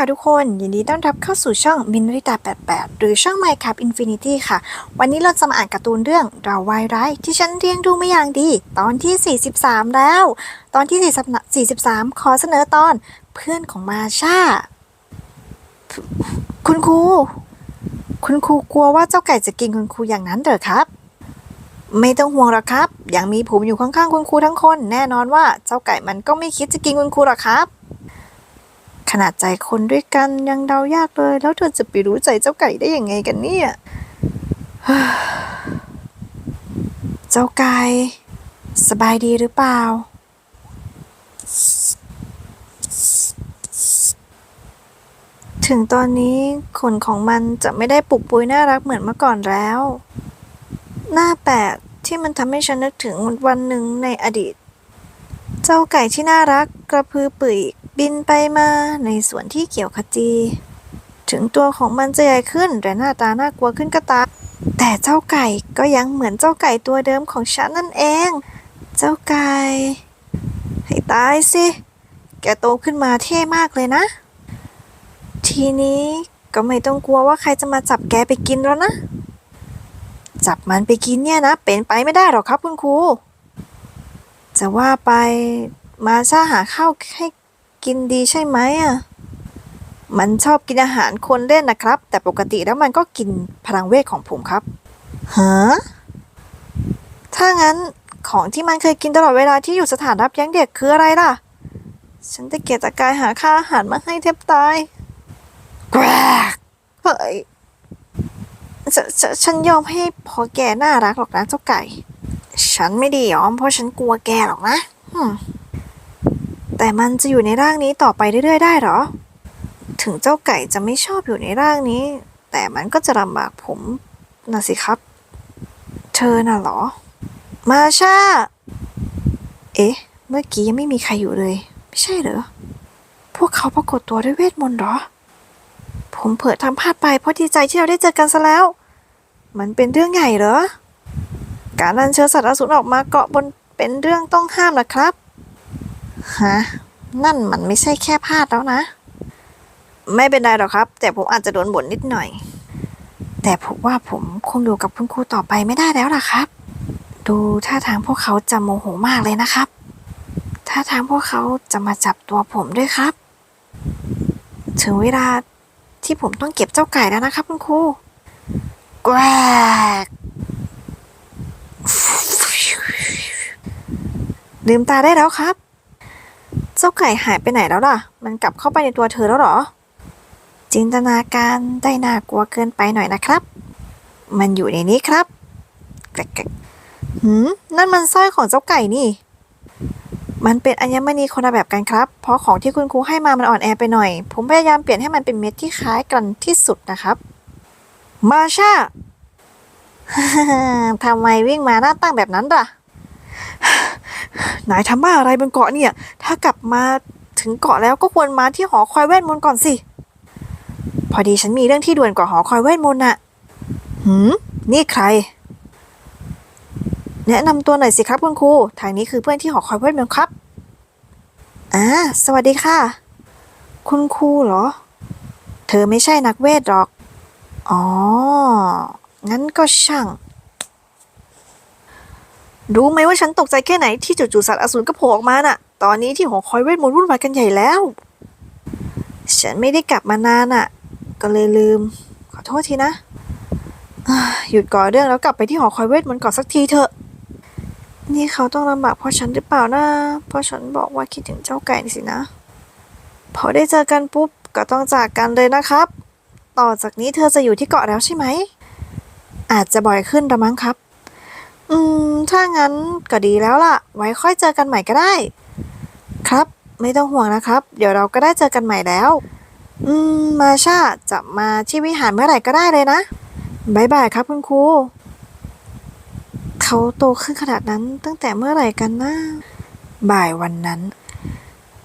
ค่ะทุกคนยินดีต้อนรับเข้าสู่ช่องมินริตา88 หรือช่อง Minecraft Infinity ค่ะ วันนี้เราจะมาอ่านการ์ตูนเรื่องเราวายร้ายที่ฉันเรียงดูไม่อย่างดี ตอนที่ 43 แล้ว ตอนที่ 43 ขอเสนอตอนเพื่อนของมาชาคุณครู คุณครูกลัวว่าเจ้าไก่จะกินคุณครูอย่างนั้นเหรอครับ ไม่ต้องห่วงหรอกครับยังมีผมอยู่ข้างๆคุณครูทั้งคน แน่นอนว่าเจ้าไก่มันก็ไม่คิดจะกินคุณครูหรอกครับ ขนาดใจคนด้วยกันยังเดายากเลย แล้วเธอจะไปรู้ใจเจ้าไก่ได้ยังไงกันเนี่ย เจ้าไก่สบายดีหรือเปล่า ถึงตอนนี้ขนของมันจะไม่ได้ปุกปุยน่ารักเหมือนเมื่อก่อนแล้ว หน้าแปลกที่มันทำให้ฉันนึกถึงวันหนึ่งในอดีต เจ้าไก่ที่น่ารักกระพือปีก บินไปมาในสวนที่เขียวขจี ถึงตัวของมันจะใหญ่ขึ้นแต่หน้าตาน่ากลัวขึ้นก็ตามแต่เจ้าไก่ก็ยังเหมือนเจ้าไก่ตัวเดิมของฉันนั่นเอง เจ้าไก่ ให้ตายสิ แกโตขึ้นมาเท่มากเลยนะ ทีนี้ก็ไม่ต้องกลัวว่าใครจะมาจับแกไปกินแล้วนะ จับมันไปกินเนี่ยนะ เป็นไปไม่ได้หรอกครับคุณครู จะว่าไปมาชาหาข้าวให้ กินดีใช่ไหมอะ มันชอบกินอาหารคนเล่นนะครับ แต่ปกติแล้วมันก็กินพลังเวทของผมครับฮะถ้างั้นของที่มันเคยกินตลอดเวลาที่อยู่สถานรับเลี้ยงเด็กคืออะไรล่ะ ฉันจะเกียจตะกายหาค่าอาหารมาให้แทบตายแกรกเฮ้ยฉฉฉันยอมให้พอแกน่ารักหรอกนะเจ้าไก่ ฉันไม่ได้ยอมเพราะฉันกลัวแกหรอกนะหึ่ม แต่มันจะอยู่ในร่างนี้ต่อไปเรื่อยๆ ได้หรอ ถึงเจ้าไก่จะไม่ชอบอยู่ในร่างนี้ แต่มันก็จะลำบากผมน่ะสิครับ เธอน่ะหรอ มาชาเอ๊ะ เมื่อกี้ยังไม่มีใครอยู่เลย ไม่ใช่เหรอ พวกเขาปรากฏตัวด้วยเวทมนต์หรอ ผมเผลอทำพลาดไปเพราะดีใจที่เราได้เจอกันซะแล้ว มันเป็นเรื่องใหญ่เหรอ การอัญเชิญสัตว์อสูรออกมาเกาะบนเป็นเรื่องต้องห้ามนะครับ ฮะ นั่นมันไม่ใช่แค่พลาดแล้วนะ ไม่เป็นไรหรอกครับ แต่ผมอาจจะโดนบ่นนิดหน่อย แต่ผมว่าผมคงอยู่กับคุณครูต่อไปไม่ได้แล้วล่ะครับ ดูท่าทางพวกเขาจะโมโหมากเลยนะครับท่าทางพวกเขาจะมาจับตัวผมด้วยครับ ถึงเวลาที่ผมต้องเก็บเจ้าไก่แล้วนะครับคุณครูแกรกลืมตาได้แล้วครับ จ้าไก่หายไปไหนแล้วล่ะ มันกลับเข้าไปในตัวเธอแล้วหรอ จินตนาการได้น่ากลัวเกินไปหน่อยนะครับ มันอยู่ในนี้ครับแกรกๆหืมนั่นมันสร้อยของเจ้าไก่นี่ มันเป็นอัญมณีคนละแบบกันครับ เพราะของที่คุณครูให้มามันอ่อนแอไปหน่อย ผมพยายามเปลี่ยนให้มันเป็นเม็ดที่คล้ายกันที่สุดนะครับ มาชาทำไมวิ่งมาหน้าตั้งแบบนั้นล่ะ นายทำบ้าอะไรบนเกาะเนี่ย ถ้ากลับมาถึงเกาะแล้วก็ควรมาที่หอคอยเวทมนต์ก่อนสิ พอดีฉันมีเรื่องที่ด่วนกว่าหอคอยเวทมนต์น่ะ หืม นี่ใคร แนะนำตัวหน่อยสิครับคุณครู ทางนี้คือเพื่อนที่หอคอยเวทมนต์ครับ อ่า สวัสดีค่ะ คุณครูเหรอ เธอไม่ใช่นักเวทหรอก อ๋อ งั้นก็ช่าง รู้ไหมว่าฉันตกใจแค่ไหนที่จู่ๆสัตว์อสูรก็โผล่ออกมาน่ะ ตอนนี้ที่หอคอยเวทมนต์วุ่นวายกันใหญ่แล้ว ฉันไม่ได้กลับมานานอะ ก็เลยลืม ขอโทษทีนะ หยุดก่อเรื่องแล้วกลับไปที่หอคอยเวทมนต์ก่อนสักทีเถอะ นี่เขาต้องลำบากเพราะฉันหรือเปล่านะ เพราะฉันบอกว่าคิดถึงเจ้าไก่สินะ พอได้เจอกันปุ๊บก็ต้องจากกันเลยนะครับ ต่อจากนี้เธอจะอยู่ที่เกาะแล้วใช่ไหม อาจจะบ่อยขึ้นละมั้งครับ อืม ถ้างั้นก็ดีแล้วล่ะ ไว้ค่อยเจอกันใหม่ก็ได้ ครับ ไม่ต้องห่วงนะครับ เดี๋ยวเราก็ได้เจอกันใหม่แล้ว อืม มาชาจะมาที่วิหารเมื่อไหร่ก็ได้เลยนะบายบายครับคุณครู เขาโตขึ้นขนาดนั้นตั้งแต่เมื่อไหร่กันนะ บ่ายวันนั้น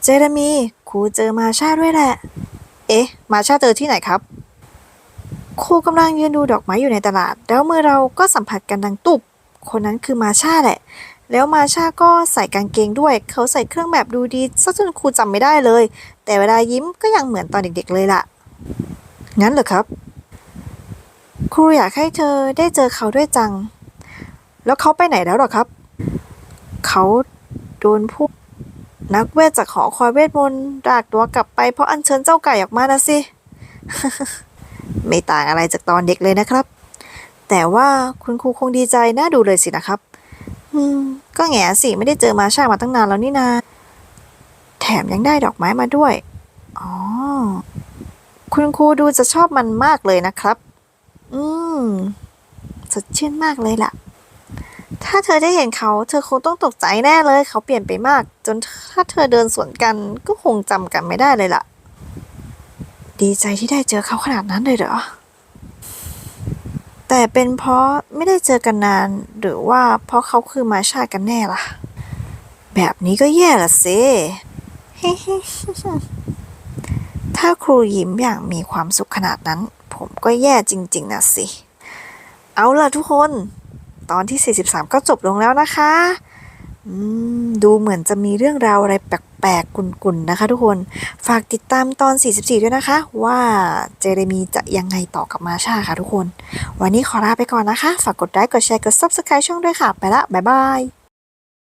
เจเรมีครูเจอมาชาด้วยแหละ เอ๊ะ มาชาเจอที่ไหนครับ ครูกำลังยืนดูดอกไม้อยู่ในตลาด แล้วมือเราก็สัมผัสกันดังตุบ คนนั้นคือมาชาแหละ แล้วมาชาก็ใส่กางเกงด้วย เขาใส่เครื่องแบบดูดีซะจนครูจำไม่ได้เลย แต่เวลายิ้มก็ยังเหมือนตอนเด็กๆเลยล่ะ งั้นเหรอครับ ครูอยากให้เธอได้เจอเขาด้วยจัง แล้วเขาไปไหนแล้วหรอครับ เขาโดนพวกนักเวทจากหอคอยเวทมนต์ลากตัวกลับไปเพราะอัญเชิญเจ้าไก่ออกมานะสิ ไม่ต่างอะไรจากตอนเด็กเลยนะครับ แต่ว่าคุณครูคงดีใจน่าดูเลยสินะครับ อืม ก็แง่สิไม่ได้เจอมาชามาตั้งนานแล้วนี่นา แถมยังได้ดอกไม้มาด้วย อ๋อ คุณครูดูจะชอบมันมากเลยนะครับ อืม สดชื่นมากเลยล่ะ ถ้าเธอได้เห็นเขา เธอคงต้องตกใจแน่เลย เขาเปลี่ยนไปมาก จนถ้าเธอเดินสวนกันก็คงจำกันไม่ได้เลยล่ะ ดีใจที่ได้เจอเขาขนาดนั้นเลยเหรอ แต่เป็นเพราะไม่ได้เจอกันนาน หรือว่าเพราะเขาคือมาชากันแน่ล่ะ แบบนี้ก็แย่ละสิถ้าครูยิ้มอย่างมีความสุขขนาดนั้น ผมก็แย่จริง ๆนะสิ เอาล่ะทุกคน ตอนที่ 43 ก็จบลงแล้วนะคะ ดูเหมือนจะมีเรื่องราวอะไรแปลกๆกุ่นๆนะคะทุกคน ฝากติดตามตอน 44 ด้วยนะคะ ว่าเจเรมีจะยังไงต่อกับมาชาค่ะทุกคน วันนี้ขอลาไปก่อนนะคะ ฝากกดไลค์กดแชร์กด Subscribe ช่องด้วยค่ะ ไปละ บ๊ายบาย